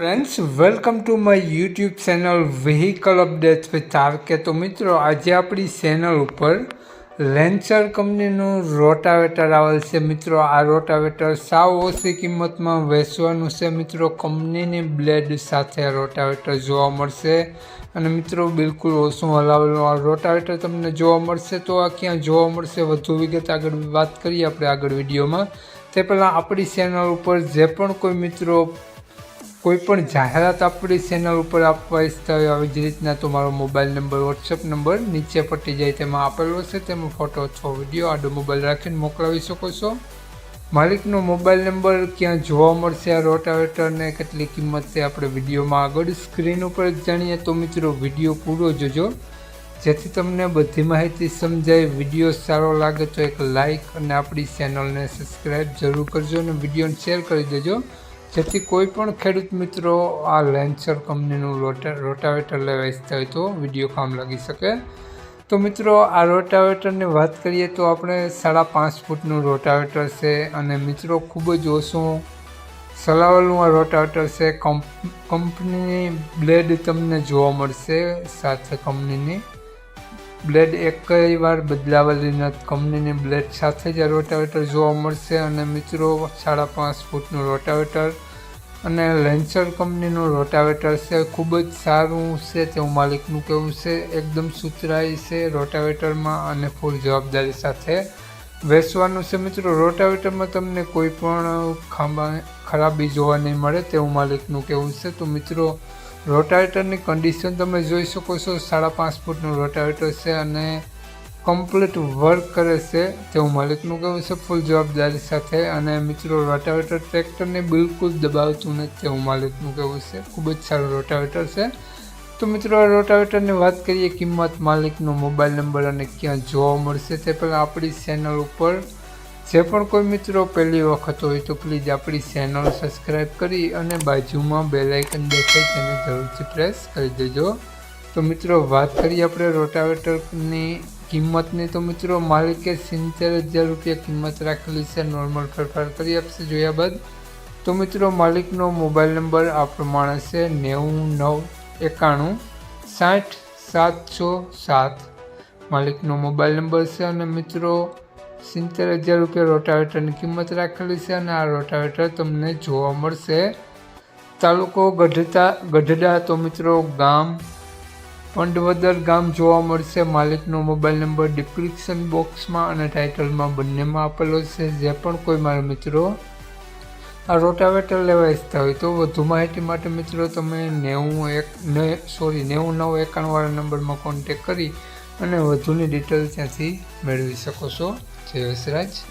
Friends welcome to my YouTube channel vehicle updates with કે તો મિત્રો, આજે આપણી ચેનલ ઉપર લેન્સર કંપનીનું રોટાવેટર આવેલ છે. મિત્રો, આ રોટાવેટર સાવ ઓછી કિંમતમાં વેચવાનું છે. મિત્રો, કંપનીની બ્લેડ સાથે રોટાવેટર જોવા મળશે. અને મિત્રો, બિલકુલ ઓછું હલાવેલું આ રોટાવેટર તમને જોવા મળશે. તો આ ક્યાં જોવા મળશે, વધુ વિગત આગળ વાત કરીએ આપણે આગળ વિડીયોમાં. તે પહેલાં આપણી ચેનલ ઉપર જે પણ કોઈ મિત્રો કોઈ પણ જાહેરાત આપણી ચેનલ ઉપર આપવા ઈચ્છતા હોય આવી જ રીતના તો મારો મોબાઈલ નંબર વોટ્સએપ નંબર નીચે પટી જાય તેમાં આપેલો છે તેમાં ફોટો અથવા વીડિયો આડો મોબાઈલ રાખીને મોકલાવી શકો છો. માલિકનો મોબાઈલ નંબર ક્યાં જોવા મળશે, આ રોટાવેટરને કેટલી કિંમત છે, આપણે વિડીયોમાં આગળ સ્ક્રીન ઉપર જાણીએ. તો મિત્રો, વીડિયો પૂરો જોજો. જેથી તમને બધી માહિતી સમજાય, વીડિયો સારો લાગે તો એક લાઇક અને આપણી ચેનલને સબસ્ક્રાઈબ જરૂર કરજો અને વિડીયોને શેર કરી દેજો. જેથી કોઈ પણ ખેડૂત મિત્રો આ લેન્સર કંપનીનું રોટા રોટાવેટર લેવા ઈચ્છતા હોય તો વીડિયો કામ લાગી શકે. તો મિત્રો, આ રોટાવેટરની વાત કરીએ તો આપણે સાડા પાંચ ફૂટનું રોટાવેટર છે અને મિત્રો ખૂબ જ ઓછું ચલાવેલું આ રોટાવેટર છે. કંપનીની બ્લેડ તમને જોવા મળશે સાથે કંપનીની. બ્લેડ એક વાર બદલાવેલી નથી કંપનીની બ્લેડ સાથે જ રોટાવેટર જોવા મળશે અને મિત્રો સાડા પાંચ ફૂટનું રોટાવેટર અને લેન્સર કંપનીનું રોટાવેટર છે. ખૂબ જ સારું છે તેવું માલિકનું કહેવું છે. એકદમ સુતરાઈ છે રોટાવેટરમાં અને ફૂલ જવાબદારી સાથે વેચવાનું છે. મિત્રો, રોટાવેટરમાં તમને કોઈ પણ ખાંબા ખરાબી જોવા નહીં મળે તેવું માલિકનું કહેવું છે. તો મિત્રો રોટાવેટરની કન્ડિશન તમે જોઈ શકો છો, સાડા પાંચ ફૂટનું રોટાવેટર છે અને કમ્પ્લીટ વર્ક કરે છે. તેવું માલિકનું કહેવું છે ફૂલ જવાબદારી સાથે અને મિત્રો, રોટાવેટર ટ્રેક્ટરને બિલકુલ દબાવતું નથી તેવું માલિકનું કહેવું છે. ખૂબ જ સારું રોટાવેટર છે. તો મિત્રો રોટાવેટરની વાત કરીએ, કિંમત, માલિકનો મોબાઈલ નંબર અને ક્યાં જોવા મળશે તે પહેલાં આપણી ચેનલ ઉપર જે પણ કોઈ મિત્રો પહેલી વખત હોય તો પ્લીઝ આપણી ચેનલ સબસ્ક્રાઈબ કરી અને બાજુમાં બેલાઇકન દેખાય તેને જરૂરથી પ્રેસ કરી દેજો. તો મિત્રો, વાત કરીએ આપણે રોટાવેટરની કિંમતની. તો મિત્રો, માલિકે સિત્તેર હજાર રૂપિયા કિંમત રાખેલી છે. નોર્મલ ફેરફાર કરી આપશે જોયા બાદ. તો મિત્રો, માલિકનો મોબાઈલ નંબર આ પ્રમાણે છે નેવું નવ એકાણું સાઠ સાતસો સાત. માલિકનો મોબાઈલ નંબર છે અને મિત્રો સિત્તેર હજાર રૂપિયા રોટાવેટરની કિંમત રાખેલી છે અને આ રોટાવેટર તમને જોવા મળશે. તાલુકો ગઢતા, ગઢડા તો મિત્રો ગામ પંડવદર ગામ જોવા મળશે. માલિકનો મોબાઈલ નંબર ડિસ્ક્રિપ્શન બોક્સમાં અને ટાઇટલમાં બંનેમાં આપેલો છે. જે પણ કોઈ મારા મિત્રો આ રોટાવેટર લેવા ઈચ્છતા હોય તો વધુ માહિતી માટે મિત્રો તમે નેવું એક, ને, સોરી, નેવું નવ એકાણુંવાળા નંબરમાં કોન્ટેક કરી અને વધુની ડિટેલ ત્યાંથી મેળવી શકો છો. જય વસરાજ